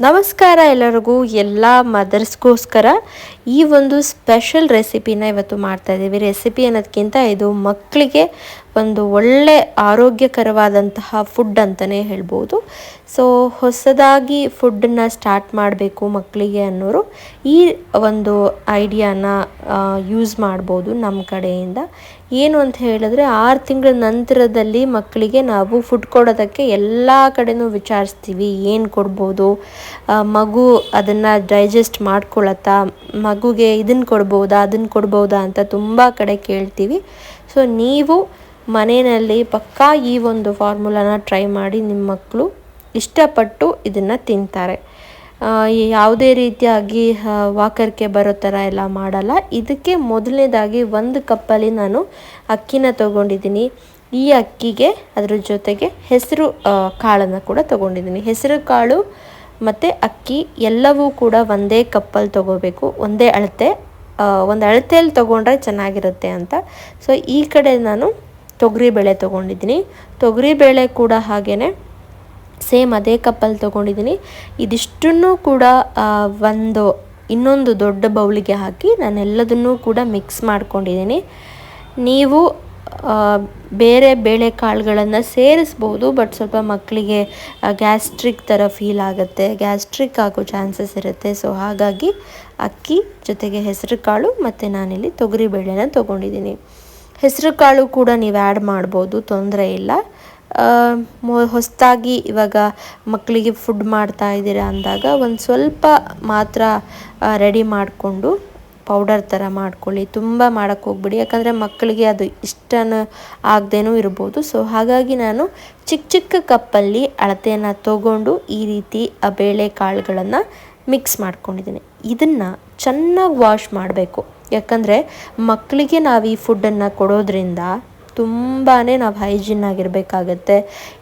ನಮಸ್ಕಾರ ಎಲ್ಲರಿಗೂ, ಎಲ್ಲ ಮದರ್ಸ್ಗೋಸ್ಕರ ಈ ಒಂದು ಸ್ಪೆಷಲ್ ರೆಸಿಪಿನ ಇವತ್ತು ಮಾಡ್ತಾ ಇದ್ದೀವಿ ರೆಸಿಪಿ ಅನ್ನೋದಕ್ಕಿಂತ ಇದು ಮಕ್ಕಳಿಗೆ ಒಂದು ಒಳ್ಳೆ ಆರೋಗ್ಯಕರವಾದಂತಹ ಫುಡ್ ಅಂತಲೇ ಹೇಳ್ಬೋದು. ಸೊ ಹೊಸದಾಗಿ ಫುಡ್ಡನ್ನು ಸ್ಟಾರ್ಟ್ ಮಾಡಬೇಕು ಮಕ್ಕಳಿಗೆ ಅನ್ನೋರು ಈ ಒಂದು ಐಡಿಯಾನ ಯೂಸ್ ಮಾಡ್ಬೋದು ನಮ್ಮ ಕಡೆಯಿಂದ. ಏನು ಅಂತ ಹೇಳಿದ್ರೆ ಆರು ತಿಂಗಳ ನಂತರದಲ್ಲಿ ಮಕ್ಕಳಿಗೆ ನಾವು ಫುಡ್ ಕೊಡೋದಕ್ಕೆ ಎಲ್ಲ ಕಡೆನೂ ವಿಚಾರಿಸ್ತೀವಿ. ಏನು ಕೊಡ್ಬೋದು? ಮಗು ಅದನ್ನು ಡೈಜೆಸ್ಟ್ ಮಾಡ್ಕೊಳತ್ತಾ? ಮಗುಗೆ ಇದನ್ನು ಕೊಡ್ಬೋದಾ? ಅದನ್ನು ಕೊಡ್ಬೋದಾ ಅಂತ ತುಂಬ ಕಡೆ ಕೇಳ್ತೀವಿ. ಸೊ ನೀವು ಮನೆಯಲ್ಲಿ ಪಕ್ಕಾ ಈ ಒಂದು ಫಾರ್ಮುಲಾನ ಟ್ರೈ ಮಾಡಿ ನಿಮ್ಮ ಮಕ್ಕಳು ಇಷ್ಟಪಟ್ಟು ಇದನ್ನು ತಿಂತಾರೆ. ಯಾವುದೇ ರೀತಿಯಾಗಿ ವಾಕರಿಕೆ ಬರೋ ಥರ ಎಲ್ಲ ಮಾಡಲ್ಲ. ಇದಕ್ಕೆ ಮೊದಲನೇದಾಗಿ ಒಂದು ಕಪ್ಪಲ್ಲಿ ನಾನು ಅಕ್ಕಿನ ತೊಗೊಂಡಿದ್ದೀನಿ. ಈ ಅಕ್ಕಿಗೆ ಅದರ ಜೊತೆಗೆ ಹೆಸರು ಕಾಳನ್ನು ಕೂಡ ತೊಗೊಂಡಿದ್ದೀನಿ. ಹೆಸರು ಕಾಳು ಮತ್ತು ಅಕ್ಕಿ ಎಲ್ಲವೂ ಕೂಡ ಒಂದೇ ಕಪ್ಪಲ್ಲಿ ತೊಗೋಬೇಕು. ಒಂದೇ ಅಳತೆ ಒಂದು ಅಳತೆಯಲ್ಲಿ ತೊಗೊಂಡ್ರೆ ಚೆನ್ನಾಗಿರುತ್ತೆ ಅಂತ. ಸೊ ಈ ಕಡೆ ನಾನು ತೊಗರಿಬೇಳೆ ತೊಗೊಂಡಿದ್ದೀನಿ. ತೊಗರಿಬೇಳೆ ಕೂಡ ಹಾಗೆಯೇ ಸೇಮ್ ಅದೇ ಕಪ್ಪಲ್ಲಿ ತೊಗೊಂಡಿದ್ದೀನಿ. ಇದಿಷ್ಟನ್ನು ಕೂಡ ಒಂದು, ಇನ್ನೊಂದು ದೊಡ್ಡ ಬೌಲಿಗೆ ಹಾಕಿ ನಾನೆಲ್ಲದನ್ನೂ ಕೂಡ ಮಿಕ್ಸ್ ಮಾಡ್ಕೊಂಡಿದ್ದೀನಿ. ನೀವು ಬೇರೆ ಬೇರೆ ಬೇಳೆಕಾಳುಗಳನ್ನು ಸೇರಿಸ್ಬೋದು, ಬಟ್ ಸ್ವಲ್ಪ ಮಕ್ಕಳಿಗೆ ಗ್ಯಾಸ್ಟ್ರಿಕ್ ಥರ ಫೀಲ್ ಆಗುತ್ತೆ, ಗ್ಯಾಸ್ಟ್ರಿಕ್ ಆಗೋ ಚಾನ್ಸಸ್ ಇರುತ್ತೆ. ಸೊ, ಹಾಗಾಗಿ ಅಕ್ಕಿ ಜೊತೆಗೆ ಹೆಸರು ಕಾಳು ಮತ್ತು ನಾನಿಲ್ಲಿ ತೊಗರಿ ಬೇಳೆನ ತೊಗೊಂಡಿದ್ದೀನಿ. ಹೆಸರು ಕಾಳು ಕೂಡ ನೀವು ಆ್ಯಡ್ ಮಾಡ್ಬೋದು, ತೊಂದರೆ ಇಲ್ಲ. ಹೊಸದಾಗಿ ಇವಾಗ ಮಕ್ಕಳಿಗೆ ಫುಡ್ ಮಾಡ್ತಾ ಇದ್ದೀರಾ ಅಂದಾಗ ಒಂದು ಸ್ವಲ್ಪ ಮಾತ್ರ ರೆಡಿ ಮಾಡಿಕೊಂಡು ಪೌಡರ್ ಥರ ಮಾಡ್ಕೊಳ್ಳಿ. ತುಂಬ ಮಾಡೋಕ್ಕೆ ಹೋಗ್ಬಿಡಿ. ಯಾಕಂದರೆ ಮಕ್ಕಳಿಗೆ ಅದು ಇಷ್ಟನೂ ಆಗದೇನೂ ಇರ್ಬೋದು. ಸೊ ಹಾಗಾಗಿ ನಾನು ಚಿಕ್ಕ ಚಿಕ್ಕ ಕಪ್ಪಲ್ಲಿ ಅಳತೆಯನ್ನು ತಗೊಂಡು ಈ ರೀತಿ ಆ ಬೇಳೆ ಕಾಳುಗಳನ್ನು ಮಿಕ್ಸ್ ಮಾಡ್ಕೊಂಡಿದ್ದೀನಿ. ಇದನ್ನು ಚೆನ್ನಾಗಿ ವಾಶ್ ಮಾಡಬೇಕು. ಯಾಕಂದರೆ ಮಕ್ಕಳಿಗೆ ನಾವು ಈ ಫುಡ್ಡನ್ನು ಕೊಡೋದ್ರಿಂದ ತುಂಬಾ ನಾವು ಹೈಜಿನ್ ಆಗಿರಬೇಕಾಗತ್ತೆ.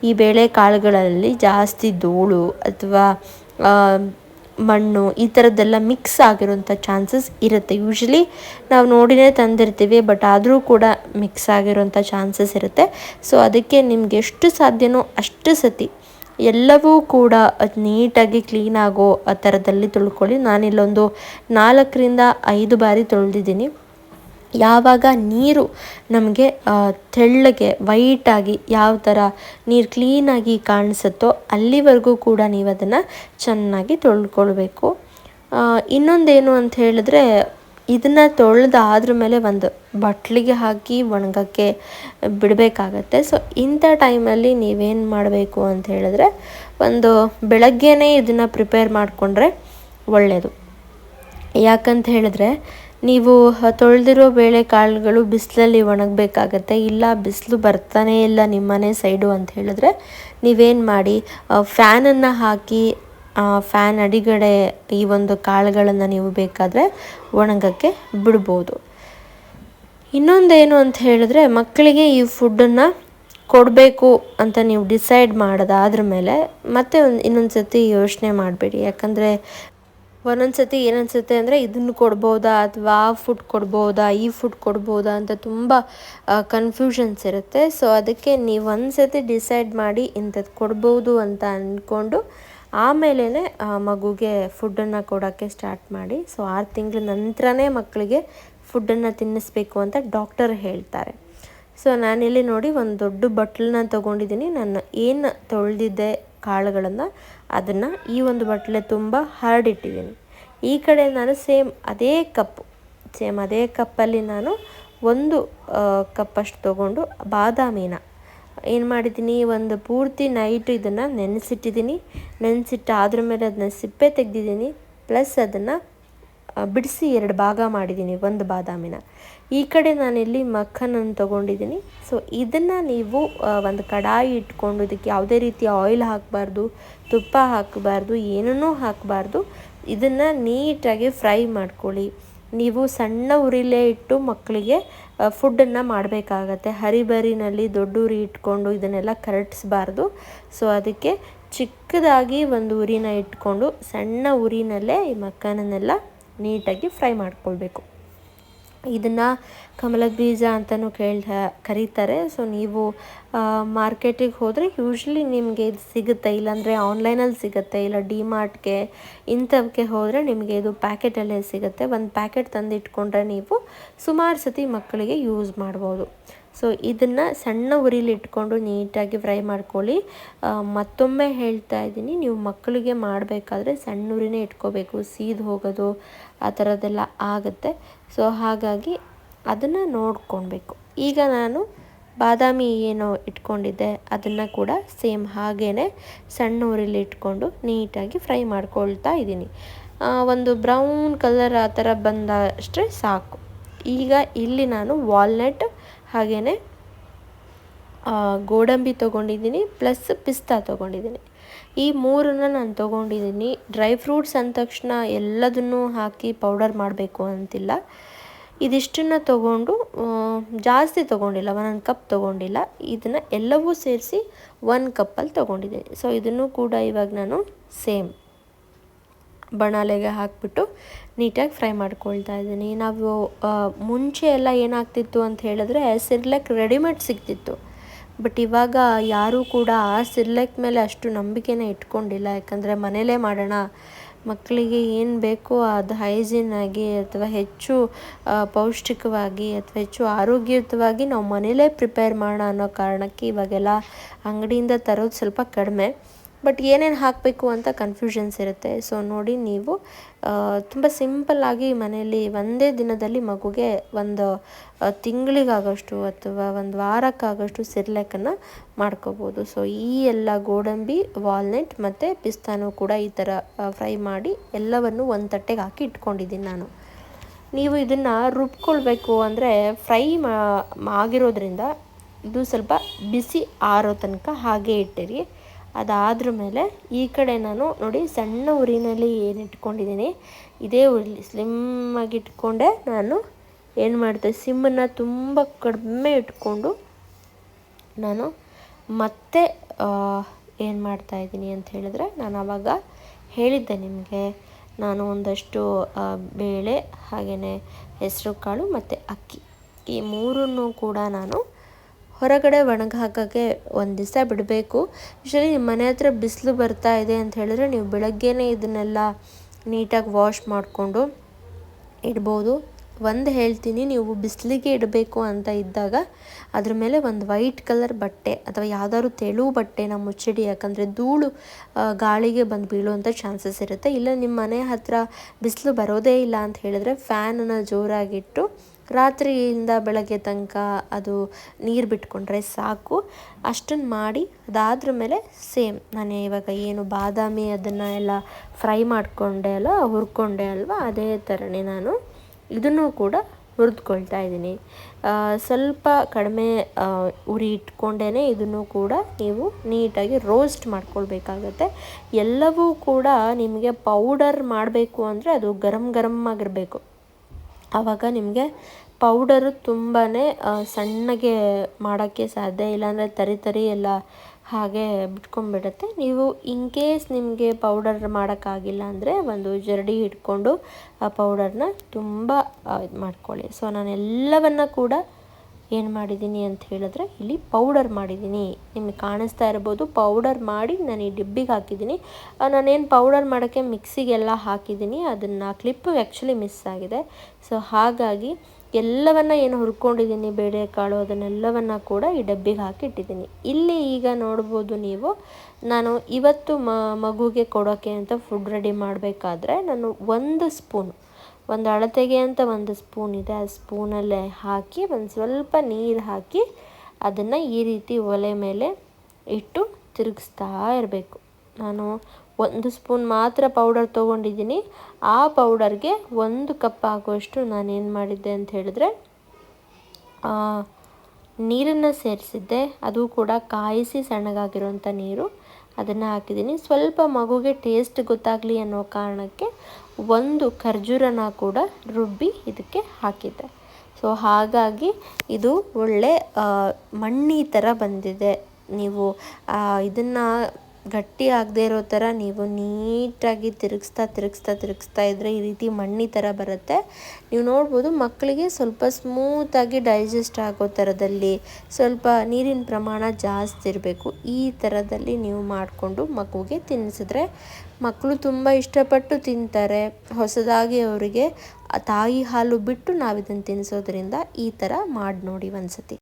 ಈ ಬೇಳೆ ಕಾಳುಗಳಲ್ಲಿ ಜಾಸ್ತಿ ಧೂಳು ಅಥವಾ ಮಣ್ಣು ಈ ಥರದ್ದೆಲ್ಲ ಮಿಕ್ಸ್ ಆಗಿರೋಂಥ ಚಾನ್ಸಸ್ ಇರುತ್ತೆ. ಯೂಶ್ವಲಿ ನಾವು ನೋಡಿನೇ ತಂದಿರ್ತೀವಿ ಬಟ್ ಆದರೂ ಕೂಡ ಮಿಕ್ಸ್ ಆಗಿರೋಂಥ ಚಾನ್ಸಸ್ ಇರುತ್ತೆ. ಸೊ ಅದಕ್ಕೆ ನಿಮ್ಗೆ ಎಷ್ಟು ಸಾಧ್ಯನೋ ಅಷ್ಟು ಸತಿ ಎಲ್ಲವೂ ಕೂಡ ಅದು ನೀಟಾಗಿ ಕ್ಲೀನಾಗೋ ಆ ಥರದಲ್ಲಿ ತೊಳ್ಕೊಳ್ಳಿ. ನಾನಿಲ್ಲೊಂದು ನಾಲ್ಕರಿಂದ ಐದು ಬಾರಿ ತೊಳೆದಿದ್ದೀನಿ. ಯಾವಾಗ ನೀರು ನಮಗೆ ತೆಳ್ಳಗೆ ವೈಟಾಗಿ ಯಾವ ಥರ ನೀರು ಕ್ಲೀನಾಗಿ ಕಾಣಿಸುತ್ತೋ ಅಲ್ಲಿವರೆಗೂ ಕೂಡ ನೀವು ಅದನ್ನು ಚೆನ್ನಾಗಿ ತೊಳ್ಕೊಳ್ಬೇಕು. ಇನ್ನೊಂದೇನು ಅಂತ ಹೇಳಿದ್ರೆ ಇದನ್ನು ತೊಳೆದಾದ್ರ ಮೇಲೆ ಒಂದು ಬಟ್ಲಿಗೆ ಹಾಕಿ ಒಣಗಕ್ಕೆ ಬಿಡಬೇಕಾಗತ್ತೆ. ಸೊ ಇಂಥ ಟೈಮಲ್ಲಿ ನೀವೇನು ಮಾಡಬೇಕು ಅಂತ ಹೇಳಿದ್ರೆ, ಒಂದು ಬೆಳಗ್ಗೆನೇ ಇದನ್ನು ಪ್ರಿಪೇರ್ ಮಾಡಿಕೊಂಡ್ರೆ ಒಳ್ಳೆಯದು ಯಾಕಂತ ಹೇಳಿದ್ರೆ, ನೀವು ತೊಳೆದಿರೋ ಬೇಳೆಕಾಳುಗಳು ಬಿಸಿಲಲ್ಲಿ ಒಣಗಬೇಕಾಗತ್ತೆ, ಇಲ್ಲ ಬಿಸಿಲು ಬರ್ತಾನೇ ಇಲ್ಲ ನಿಮ್ಮನೆ ಸೈಡು ಅಂತ ಹೇಳಿದ್ರೆ, ನೀವೇನು ಮಾಡಿ ಫ್ಯಾನನ್ನು ಹಾಕಿ ಫ್ಯಾನ್ ಅಡಿಗಡೆ ಈ ಒಂದು ಕಾಳುಗಳನ್ನು ನೀವು ಬೇಕಾದರೆ ಒಣಗಕ್ಕೆ ಬಿಡ್ಬೋದು. ಇನ್ನೊಂದೇನು ಅಂತ ಹೇಳಿದ್ರೆ ಮಕ್ಕಳಿಗೆ ಈ ಫುಡ್ಡನ್ನು ಕೊಡಬೇಕು ಅಂತ ನೀವು ಡಿಸೈಡ್ ಮಾಡೋದಾದ್ರ ಮೇಲೆ ಮತ್ತೆ ಒಂದು ಇನ್ನೊಂದು ಸತಿ ಯೋಚನೆ ಮಾಡಬೇಡಿ. ಯಾಕಂದರೆ ಒಂದೊಂದು ಸತಿ ಏನನ್ಸುತ್ತೆ ಅಂದರೆ ಇದನ್ನು ಕೊಡ್ಬೋದಾ ಅಥವಾ ಆ ಫುಡ್ ಕೊಡ್ಬೋದಾ, ಈ ಫುಡ್ ಕೊಡ್ಬೋದಾ ಅಂತ ತುಂಬ ಕನ್ಫ್ಯೂಷನ್ಸ್ ಇರುತ್ತೆ. ಸೊ ಅದಕ್ಕೆ ನೀವು ಒಂದು ಸತಿ ಡಿಸೈಡ್ ಮಾಡಿ ಇಂಥದ್ದು ಕೊಡ್ಬೋದು ಅಂತ ಅಂದ್ಕೊಂಡು ಆಮೇಲೆ ಮಗುಗೆ ಫುಡ್ಡನ್ನು ಕೊಡೋಕ್ಕೆ ಸ್ಟಾರ್ಟ್ ಮಾಡಿ ಸೊ ಆರು ತಿಂಗಳ ನಂತರನೇ ಮಕ್ಕಳಿಗೆ ಫುಡ್ಡನ್ನು ತಿನ್ನಿಸ್ಬೇಕು ಅಂತ ಡಾಕ್ಟರ್ ಹೇಳ್ತಾರೆ. ಸೊ ನಾನಿಲ್ಲಿ ನೋಡಿ ಒಂದು ದೊಡ್ಡ ಬಟ್ಲನ್ನ ತೊಗೊಂಡಿದ್ದೀನಿ ನಾನು ಏನು ತೊಳೆದಿದ್ದೆ ಕಾಳುಗಳನ್ನು, ಅದನ್ನು ಈ ಒಂದು ಬಟ್ಲೆ ತುಂಬ ಹರಡಿಟ್ಟಿದ್ದೀನಿ ಈ ಕಡೆ ನಾನು ಸೇಮ್ ಅದೇ ಕಪ್ ಸೇಮ್ ಅದೇ ಕಪ್ಪಲ್ಲಿ ನಾನು ಒಂದು ಕಪ್ಪಷ್ಟು ತೊಗೊಂಡು, ಬಾದಾಮಿನ ಏನು ಮಾಡಿದ್ದೀನಿ, ಒಂದು ಪೂರ್ತಿ ನೈಟ್ ಇದನ್ನು ನೆನೆಸಿಟ್ಟಿದ್ದೀನಿ. ನೆನೆಸಿಟ್ಟು ಅದ್ರ ಮೇಲೆ ಅದನ್ನ ಸಿಪ್ಪೆ ತೆಗೆದಿದ್ದೀನಿ. ಪ್ಲಸ್ ಅದನ್ನು ಬಿಡಿಸಿ ಎರಡು ಭಾಗ ಮಾಡಿದ್ದೀನಿ, ಒಂದು ಬಾದಾಮಿನ. ಈ ಕಡೆ ನಾನಿಲ್ಲಿ ಮಕ್ಕನನ್ನು ತೊಗೊಂಡಿದ್ದೀನಿ. ಸೊ ಇದನ್ನು ನೀವು ಒಂದು ಕಡಾಯಿ ಇಟ್ಕೊಂಡು ಇದಕ್ಕೆ ಯಾವುದೇ ರೀತಿಯ ಆಯಿಲ್ ಹಾಕಬಾರ್ದು, ತುಪ್ಪ ಹಾಕಬಾರ್ದು ಏನನ್ನೂ ಹಾಕಬಾರ್ದು, ಇದನ್ನು ನೀಟಾಗಿ ಫ್ರೈ ಮಾಡ್ಕೊಳ್ಳಿ. ನೀವು ಸಣ್ಣ ಉರಿಲೇ ಇಟ್ಟು ಮಕ್ಕಳಿಗೆ ಫುಡ್ಡನ್ನು ಮಾಡಬೇಕಾಗತ್ತೆ. ಹರಿಬರಿನಲ್ಲಿ ದೊಡ್ಡ ಉರಿ ಇಟ್ಕೊಂಡು ಇದನ್ನೆಲ್ಲ ಕರಟಿಸ್ಬಾರ್ದು. ಸೊ ಅದಕ್ಕೆ ಚಿಕ್ಕದಾಗಿ ಒಂದು ಉರಿನ ಇಟ್ಕೊಂಡು ಸಣ್ಣ ಉರಿನಲ್ಲೇ ಈ ಮಕ್ಕನನ್ನೆಲ್ಲ ನೀಟಾಗಿ ಫ್ರೈ ಮಾಡ್ಕೊಳ್ಬೇಕು. ಇದನ್ನು ಕಮಲದ ಬೀಜ ಅಂತಲೂ ಕೇಳಿ ಕರೀತಾರೆ. ಸೊ ನೀವು ಮಾರ್ಕೆಟಿಗೆ ಹೋದರೆ ಯೂಶ್ವಲಿ ನಿಮಗೆ ಇದು ಸಿಗುತ್ತೆ. ಇಲ್ಲಾಂದರೆ ಆನ್ಲೈನಲ್ಲಿ ಸಿಗುತ್ತೆ. ಇಲ್ಲ ಡಿ ಮಾರ್ಟ್ಗೆ ಇಂಥವಕ್ಕೆ ಹೋದರೆ ನಿಮಗೆ ಇದು ಪ್ಯಾಕೆಟಲ್ಲೇ ಸಿಗುತ್ತೆ. ಒಂದು ಪ್ಯಾಕೆಟ್ ತಂದಿಟ್ಕೊಂಡ್ರೆ ನೀವು ಸುಮಾರು ಸತಿ ಮಕ್ಕಳಿಗೆ ಯೂಸ್ ಮಾಡ್ಬೋದು. ಸೊ ಇದನ್ನು ಸಣ್ಣ ಉರಿಲಿ ಇಟ್ಕೊಂಡು ನೀಟಾಗಿ ಫ್ರೈ ಮಾಡ್ಕೊಳ್ಳಿ. ಮತ್ತೊಮ್ಮೆ ಹೇಳ್ತಾ ಇದ್ದೀನಿ, ನೀವು ಮಕ್ಕಳಿಗೆ ಮಾಡಬೇಕಾದ್ರೆ ಸಣ್ಣ ಉರಿನೇ ಇಟ್ಕೋಬೇಕು. ಸೀದು ಹೋಗೋದು, ಆ ಥರದ್ದೆಲ್ಲ ಆಗುತ್ತೆ. ಸೊ ಹಾಗಾಗಿ ಅದನ್ನು ನೋಡ್ಕೊಳ್ಬೇಕು ಈಗ ನಾನು ಬಾದಾಮಿ ಏನೋ ಇಟ್ಕೊಂಡಿದ್ದೆ, ಅದನ್ನು ಕೂಡ ಸೇಮ್ ಹಾಗೇ ಸಣ್ಣ ಊರಲ್ಲಿ ಇಟ್ಕೊಂಡು ನೀಟಾಗಿ ಫ್ರೈ ಮಾಡ್ಕೊಳ್ತಾ ಇದ್ದೀನಿ. ಒಂದು ಬ್ರೌನ್ ಕಲರ್ ಆ ಥರ ಬಂದಷ್ಟೇ ಸಾಕು. ಈಗ ಇಲ್ಲಿ ನಾನು ವಾಲ್ನಟ್ ಹಾಗೆಯೇ ಗೋಡಂಬಿ ತೊಗೊಂಡಿದ್ದೀನಿ, ಪ್ಲಸ್ ಪಿಸ್ತಾ ತೊಗೊಂಡಿದ್ದೀನಿ. ಈ ಮೂರನ್ನ ನಾನು ತೊಗೊಂಡಿದ್ದೀನಿ ಡ್ರೈ ಫ್ರೂಟ್ಸ್ ಅಂದ ತಕ್ಷಣ ಎಲ್ಲದನ್ನೂ ಹಾಕಿ ಪೌಡರ್ ಮಾಡಬೇಕು ಅಂತಿಲ್ಲ. ಇದಿಷ್ಟನ್ನು ತೊಗೊಂಡು ಜಾಸ್ತಿ ತೊಗೊಂಡಿಲ್ಲ ಒಂದೊಂದು ಕಪ್ ತೊಗೊಂಡಿಲ್ಲ. ಇದನ್ನು ಎಲ್ಲವೂ ಸೇರಿಸಿ ಒನ್ ಕಪ್ಪಲ್ಲಿ ತೊಗೊಂಡಿದ್ದೀನಿ ಸೊ ಇದನ್ನು ಕೂಡ ಇವಾಗ ನಾನು ಸೇಮ್ ಬಣಾಲೆಗೆ ಹಾಕಿಬಿಟ್ಟು ನೀಟಾಗಿ ಫ್ರೈ ಮಾಡ್ಕೊಳ್ತಾ ಇದ್ದೀನಿ. ನಾವು ಮುಂಚೆ ಎಲ್ಲ ಏನಾಗ್ತಿತ್ತು ಅಂತ ಹೇಳಿದ್ರೆ, ಸಿರ್ಲೆಕ್ ರೆಡಿಮೇಡ್ ಸಿಗ್ತಿತ್ತು. ಬಟ್ ಇವಾಗ ಯಾರೂ ಕೂಡ ಆ ಸಿರ್ಲೆಕ್ ಮೇಲೆ ಅಷ್ಟು ನಂಬಿಕೆನ ಇಟ್ಕೊಂಡಿಲ್ಲ. ಯಾಕಂದರೆ ಮನೇಲೇ ಮಾಡೋಣ, ಮಕ್ಕಳಿಗೆ ಏನು ಬೇಕೋ ಅದು ಹೈಜಿನ್ ಆಗಿ ಅಥವಾ ಹೆಚ್ಚು ಪೌಷ್ಟಿಕವಾಗಿ ಅಥವಾ ಹೆಚ್ಚು ಆರೋಗ್ಯಯುತವಾಗಿ ನಾವು ಮನೇಲೇ ಪ್ರಿಪೇರ್ ಮಾಡೋಣ ಅನ್ನೋ ಕಾರಣಕ್ಕೆ ಇವಾಗೆಲ್ಲ ಅಂಗಡಿಯಿಂದ ತರೋದು ಸ್ವಲ್ಪ ಕಡಿಮೆ. ಬಟ್ ಏನೇನು ಹಾಕಬೇಕು ಅಂತ ಕನ್ಫ್ಯೂಷನ್ಸ್ ಇರುತ್ತೆ. ಸೊ ನೋಡಿ ನೀವು ತುಂಬ ಸಿಂಪಲ್ಲಾಗಿ ಮನೆಯಲ್ಲಿ ಒಂದೇ ದಿನದಲ್ಲಿ ಮಗುಗೆ ಒಂದು ತಿಂಗಳಿಗಾಗೋಷ್ಟು ಅಥವಾ ಒಂದು ವಾರಕ್ಕಾಗಷ್ಟು ಸಿರ್ಲೆಕ್ಕನ್ನು ಮಾಡ್ಕೋಬೋದು. ಸೊ ಈ ಎಲ್ಲ ಗೋಡಂಬಿ ವಾಲ್ನಟ್ ಮತ್ತು ಪಿಸ್ತಾನು ಕೂಡ ಈ ಥರ ಫ್ರೈ ಮಾಡಿ ಎಲ್ಲವನ್ನು ಒಂದು ತಟ್ಟೆಗೆ ಹಾಕಿ ಇಟ್ಕೊಂಡಿದ್ದೀನಿ ನಾನು. ನೀವು ಇದನ್ನು ರುಬ್ಕೊಳ್ಬೇಕು ಅಂದರೆ ಫ್ರೈ ಮಾ, ಆಗಿರೋದ್ರಿಂದ ಇದು ಸ್ವಲ್ಪ ಬಿಸಿ ಆರೋ ತನಕ ಹಾಗೆ ಇಟ್ಟಿರಿ. ಅದಾದ್ರ ಮೇಲೆ ಈ ಕಡೆ ನಾನು ನೋಡಿ ಸಣ್ಣ ಉರಿನಲ್ಲಿ ಏನು ಇಟ್ಕೊಂಡಿದ್ದೀನಿ, ಇದೇ ಉರಿಲಿ ಸ್ಲಿಮ್ಮಾಗಿ ಇಟ್ಕೊಂಡೆ ನಾನು ಏನು ಮಾಡಿದೆ ಸಿಮ್ಮನ್ನು ತುಂಬ ಕಡಿಮೆ ಇಟ್ಕೊಂಡು ನಾನು ಮತ್ತೆ ಏನು ಮಾಡ್ತಾಯಿದ್ದೀನಿ ಅಂತ ಹೇಳಿದ್ರೆ ನಾನು ಆವಾಗ ಹೇಳಿದ್ದೆ ನಿಮಗೆ, ನಾನು ಒಂದಷ್ಟು ಬೇಳೆ ಹಾಗೆಯೇ ಹೆಸರು ಕಾಳು ಮತ್ತು ಅಕ್ಕಿ, ಈ ಮೂರನ್ನು ಕೂಡ ನಾನು ಹೊರಗಡೆ ಒಣಗಿ ಹಾಕೋಕ್ಕೆ ಒಂದು ದಿವಸ ಬಿಡಬೇಕು. ಯೂಶ್ವಲಿ ನಿಮ್ಮ ಮನೆ ಹತ್ರ ಬಿಸಿಲು ಬರ್ತಾ ಇದೆ ಅಂತ ಹೇಳಿದ್ರೆ ನೀವು ಬೆಳಗ್ಗೆನೇ ಇದನ್ನೆಲ್ಲ ನೀಟಾಗಿ ವಾಶ್ ಮಾಡಿಕೊಂಡು ಇಡ್ಬೋದು. ಒಂದು ಹೇಳ್ತೀನಿ, ನೀವು ಬಿಸಿಲಿಗೆ ಇಡಬೇಕು ಅಂತ ಇದ್ದಾಗ ಅದ್ರ ಮೇಲೆ ಒಂದು ವೈಟ್ ಕಲರ್ ಬಟ್ಟೆ ಅಥವಾ ಯಾವ್ದಾದ್ರು ತೆಳು ಬಟ್ಟೆನ ಮುಚ್ಚಿಡಿ. ಯಾಕಂದರೆ ಧೂಳು ಗಾಳಿಗೆ ಬಂದು ಬೀಳುವಂಥ ಚಾನ್ಸಸ್ ಇರುತ್ತೆ. ಇಲ್ಲ ನಿಮ್ಮ ಮನೆ ಹತ್ತಿರ ಬಿಸಿಲು ಬರೋದೇ ಇಲ್ಲ ಅಂತ ಹೇಳಿದ್ರೆ ಫ್ಯಾನನ್ನು ಜೋರಾಗಿಟ್ಟು ರಾತ್ರಿಯಿಂದ ಬೆಳಗ್ಗೆ ತನಕ ಅದು ನೀರು ಬಿಟ್ಕೊಂಡ್ರೆ ಸಾಕು. ಅಷ್ಟನ್ನು ಮಾಡಿ ಅದಾದ್ರ ಮೇಲೆ ಸೇಮ್. ನಾನು ಇವಾಗ ಏನು ಬಾದಾಮಿ ಅದನ್ನು ಎಲ್ಲ ಫ್ರೈ ಮಾಡಿಕೊಂಡೆ ಅಲ್ಲ ಹುರ್ಕೊಂಡೆ ಅಲ್ವಾ, ಅದೇ ಥರನೇ ನಾನು ಇದನ್ನು ಕೂಡ ಹುರಿದ್ಕೊಳ್ತಾ ಇದ್ದೀನಿ. ಸ್ವಲ್ಪ ಕಡಿಮೆ ಉರಿ ಇಟ್ಕೊಂಡೇ ಇದನ್ನು ಕೂಡ ನೀವು ನೀಟಾಗಿ ರೋಸ್ಟ್ ಮಾಡ್ಕೊಳ್ಬೇಕಾಗತ್ತೆ. ಎಲ್ಲವೂ ಕೂಡ ನಿಮಗೆ ಪೌಡರ್ ಮಾಡಬೇಕು ಅಂದರೆ ಅದು ಗರಂ ಗರಮ್ ಆಗಿರಬೇಕು. ಆವಾಗ ನಿಮಗೆ ಪೌಡರು ತುಂಬಾ ಸಣ್ಣಗೆ ಮಾಡೋಕ್ಕೆ ಸಾಧ್ಯ ಇಲ್ಲಾಂದರೆ ತರಿ ತರಿ ಎಲ್ಲ ಹಾಗೆ ಬಿಟ್ಕೊಂಡ್ಬಿಡುತ್ತೆ. ನೀವು ಇನ್ ಕೇಸ್ ನಿಮಗೆ ಪೌಡರ್ ಮಾಡೋಕ್ಕಾಗಿಲ್ಲ ಅಂದರೆ ಒಂದು ಜರಡಿ ಇಟ್ಕೊಂಡು ಆ ಪೌಡರ್ನ ತುಂಬ ಇದು ಮಾಡ್ಕೊಳ್ಳಿ. ಸೊ ನಾನು ಎಲ್ಲವನ್ನು ಕೂಡ ಏನು ಮಾಡಿದ್ದೀನಿ ಅಂತ ಹೇಳಿದ್ರೆ, ಇಲ್ಲಿ ಪೌಡರ್ ಮಾಡಿದ್ದೀನಿ. ನಿಮಗೆ ಕಾಣಿಸ್ತಾ ಇರ್ಬೋದು ಪೌಡರ್ ಮಾಡಿ ನಾನು ಈ ಡಿಬ್ಬಿಗೆ ಹಾಕಿದ್ದೀನಿ. ನಾನೇನು ಪೌಡರ್ ಮಾಡೋಕ್ಕೆ ಮಿಕ್ಸಿಗೆಲ್ಲ ಹಾಕಿದ್ದೀನಿ. ಅದನ್ನು ಕ್ಲಿಪ್ಪು ಆ್ಯಕ್ಚುಲಿ ಮಿಸ್ ಆಗಿದೆ. ಸೊ ಹಾಗಾಗಿ ಎಲ್ಲವನ್ನು ಏನು ಹುರ್ಕೊಂಡಿದ್ದೀನಿ ಬೇಳೆಕಾಳು ಅದನ್ನೆಲ್ಲವನ್ನು ಕೂಡ ಈ ಡಬ್ಬಿಗೆ ಹಾಕಿ ಇಟ್ಟಿದ್ದೀನಿ ಇಲ್ಲಿ ಈಗ ನೋಡ್ಬೋದು ನೀವು, ನಾನು ಇವತ್ತು ಮಗುಗೆ ಕೊಡೋಕ್ಕೆ ಅಂತ ಫುಡ್ ರೆಡಿ ಮಾಡಬೇಕಾದ್ರೆ, ನಾನು ಒಂದು ಸ್ಪೂನ್ ಒಂದು ಅಳತೆಗೆ ಅಂತ ಒಂದು ಸ್ಪೂನ್ ಇದೆ, ಆ ಸ್ಪೂನಲ್ಲೇ ಹಾಕಿ ಒಂದು ಸ್ವಲ್ಪ ನೀರು ಹಾಕಿ ಅದನ್ನು ಈ ರೀತಿ ಒಲೆ ಮೇಲೆ ಇಟ್ಟು ತಿರುಗಿಸ್ತಾ ಇರಬೇಕು. ನಾನು ಒಂದು ಸ್ಪೂನ್ ಮಾತ್ರ ಪೌಡರ್ ತೊಗೊಂಡಿದ್ದೀನಿ. ಆ ಪೌಡರ್ಗೆ ಒಂದು ಕಪ್ ಆಗುವಷ್ಟು ನಾನೇನು ಮಾಡಿದ್ದೆ ಅಂತ ಹೇಳಿದ್ರೆ ನೀರನ್ನು ಸೇರಿಸಿದ್ದೆ. ಅದು ಕೂಡ ಕಾಯಿಸಿ ಸಣ್ಣಗಾಗಿರುವಂಥ ನೀರು. ಅದನ್ನು ಹಾಕಿದ್ದೀನಿ. ಸ್ವಲ್ಪ ಮಗುಗೆ ಟೇಸ್ಟ್ ಗೊತ್ತಾಗಲಿ ಅನ್ನೋ ಕಾರಣಕ್ಕೆ ಒಂದು ಖರ್ಜೂರನ ಕೂಡ ರುಬ್ಬಿ ಇದಕ್ಕೆ ಹಾಕಿದ್ದೆ. ಸೊ ಹಾಗಾಗಿ ಇದು ಒಳ್ಳೆ ಮಣ್ಣಿ ಥರ ಬಂದಿದೆ. ನೀವು ಇದನ್ನು ಗಟ್ಟಿ ಆಗದೆ ಇರೋ ಥರ ನೀವು ನೀಟಾಗಿ ತಿರುಗಿಸ್ತಾ ತಿರುಗಿಸ್ತಾ ತಿರುಗಿಸ್ತಾ ಇದ್ದರೆ ಈ ರೀತಿ ಮಣ್ಣಿ ಥರ ಬರುತ್ತೆ. ನೀವು ನೋಡ್ಬೋದು ಮಕ್ಕಳಿಗೆ ಸ್ವಲ್ಪ ಸ್ಮೂತಾಗಿ ಡೈಜೆಸ್ಟ್ ಆಗೋ ಥರದಲ್ಲಿ ಸ್ವಲ್ಪ ನೀರಿನ ಪ್ರಮಾಣ ಜಾಸ್ತಿ ಇರಬೇಕು. ಈ ಥರದಲ್ಲಿ ನೀವು ಮಾಡಿಕೊಂಡು ಮಗುವಿಗೆ ತಿನ್ನಿಸಿದ್ರೆ ಮಕ್ಕಳು ತುಂಬ ಇಷ್ಟಪಟ್ಟು ತಿಂತಾರೆ. ಹೊಸದಾಗಿ ಅವರಿಗೆ ತಾಯಿ ಹಾಲು ಬಿಟ್ಟು ನಾವು ಇದನ್ನು ತಿನ್ನಿಸೋದ್ರಿಂದ ಈ ಥರ ಮಾಡಿ ನೋಡಿ ಒಂದ್ಸತಿ.